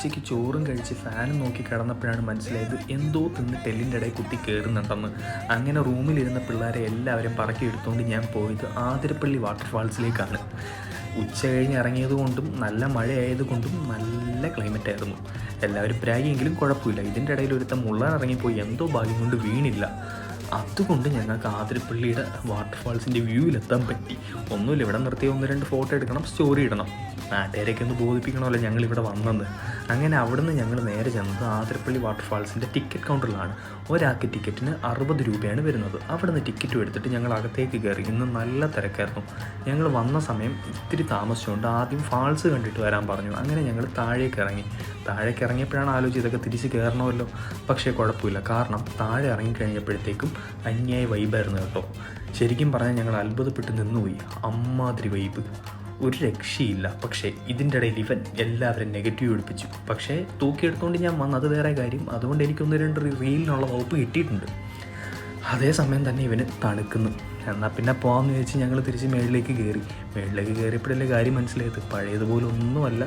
ഉച്ചയ്ക്ക് ചോറും കഴിച്ച് ഫാനും നോക്കി കിടന്നപ്പോഴാണ് മനസ്സിലായത് എന്തോ തിന്ന് ടെല്ലിന്റെ ഇടയിൽ കുത്തി കയറുന്നുണ്ടെന്ന്. അങ്ങനെ റൂമിലിരുന്ന പിള്ളേരെ എല്ലാവരും പറക്കി എടുത്തുകൊണ്ട് ഞാൻ പോയത് ആതിരപ്പള്ളി വാട്ടർഫാൾസിലേക്കാണ്. ഉച്ച കഴിഞ്ഞ് ഇറങ്ങിയത് കൊണ്ടും നല്ല മഴയായതുകൊണ്ടും നല്ല ക്ലൈമറ്റ് ആയിരുന്നു എല്ലാവരും പ്രാഗിയെങ്കിലും കുഴപ്പമില്ല. ഇതിന്റെ ഇടയിൽ ഒരുത്തം മുള്ളാൻ ഇറങ്ങിപ്പോയി. എന്തോ ഭാഗ്യം കൊണ്ട് വീണില്ല. അതുകൊണ്ട് ഞങ്ങൾക്ക് ആതിരപ്പള്ളിയുടെ വാട്ടർഫാൾസിന്റെ വ്യൂവിലെത്താൻ പറ്റി. ഒന്നുമില്ല ഇവിടെ നിർത്തി ഒന്ന് രണ്ട് ഫോട്ടോ എടുക്കണം സ്റ്റോറി ഇടണം. നാട്ടുകാരെയൊക്കെ ഒന്ന് ബോധിപ്പിക്കണമല്ലോ ഞങ്ങൾ ഇവിടെ വന്നത് അങ്ങനെ അവിടുന്ന് ഞങ്ങൾ നേരെ ചെന്നത് ആതിരപ്പള്ളി വാട്ടർഫാൾസിന്റെ ടിക്കറ്റ് കൗണ്ടറിലാണ് ഒരാൾക്ക് ടിക്കറ്റിന് അറുപത് രൂപയാണ് വരുന്നത്. അവിടുന്ന് ടിക്കറ്റും എടുത്തിട്ട് ഞങ്ങൾ അകത്തേക്ക് കയറി. ഇന്ന് നല്ല തിരക്കായിരുന്നു. ഞങ്ങൾ വന്ന സമയം ഇത്തിരി താമസിച്ചുകൊണ്ട് ആദ്യം ഫാൾസ് കണ്ടിട്ട് വരാൻ പറഞ്ഞു. അങ്ങനെ ഞങ്ങൾ താഴേക്ക് ഇറങ്ങി. താഴേക്ക് ഇറങ്ങിയപ്പോഴാണ് ആലോചിച്ച് ഇതൊക്കെ തിരിച്ച് കയറണമല്ലോ. പക്ഷേ കുഴപ്പമില്ല. കാരണം താഴെ ഇറങ്ങിക്കഴിഞ്ഞപ്പോഴത്തേക്കും അന്യായ വൈബായിരുന്നു കേട്ടോ. ശരിക്കും പറഞ്ഞാൽ ഞങ്ങൾ അത്ഭുതപ്പെട്ട് നിന്നുപോയി. അമ്മാതിരി വൈബ് ഒരു രക്ഷയില്ല. പക്ഷേ ഇതിന്റെ ഇടയിൽ ഇവൻ എല്ലാവരും നെഗറ്റീവ് എടുപ്പിച്ചു. പക്ഷേ തൂക്കിയെടുത്തുകൊണ്ട് ഞാൻ വന്നത് വേറെ കാര്യം. അതുകൊണ്ട് എനിക്കൊന്ന് രണ്ട് റീലിനുള്ള വകുപ്പ് കിട്ടിയിട്ടുണ്ട്. അതേസമയം തന്നെ ഇവന് തണുക്കുന്നു. എന്നാൽ പിന്നെ പോകാമെന്ന് ചോദിച്ച് ഞങ്ങൾ തിരിച്ച് മേളിലേക്ക് കയറി മേളിലേക്ക് കയറിയപ്പോഴല്ലേ കാര്യം മനസ്സിലായത്? പഴയതുപോലെ ഒന്നുമല്ല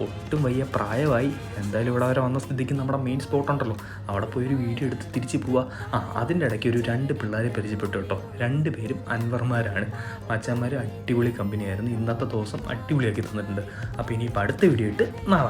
ഒട്ടും വലിയ പ്രായമായി. എന്തായാലും ഇവിടെ വരെ വന്ന സ്ഥിതിക്ക് നമ്മുടെ മെയിൻ സ്പോട്ട് ഉണ്ടല്ലോ. അവിടെ പോയി ഒരു വീഡിയോ എടുത്ത് തിരിച്ച് പോവാ. ആ അതിന്റെ ഇടയ്ക്ക് ഒരു രണ്ട് പിള്ളേരെ പരിചയപ്പെട്ടു കേട്ടോ. രണ്ട് പേരും അൻവർമാരാണ്. മച്ചന്മാർ അടിപൊളി കമ്പനിയായിരുന്നു ഇന്നത്തെ ദിവസം അടിപൊളിയാക്കി തന്നിട്ടുണ്ട്. അപ്പോൾ ഇനിയിപ്പോൾ അടുത്ത വീഡിയോ ഇട്ട് നാളെ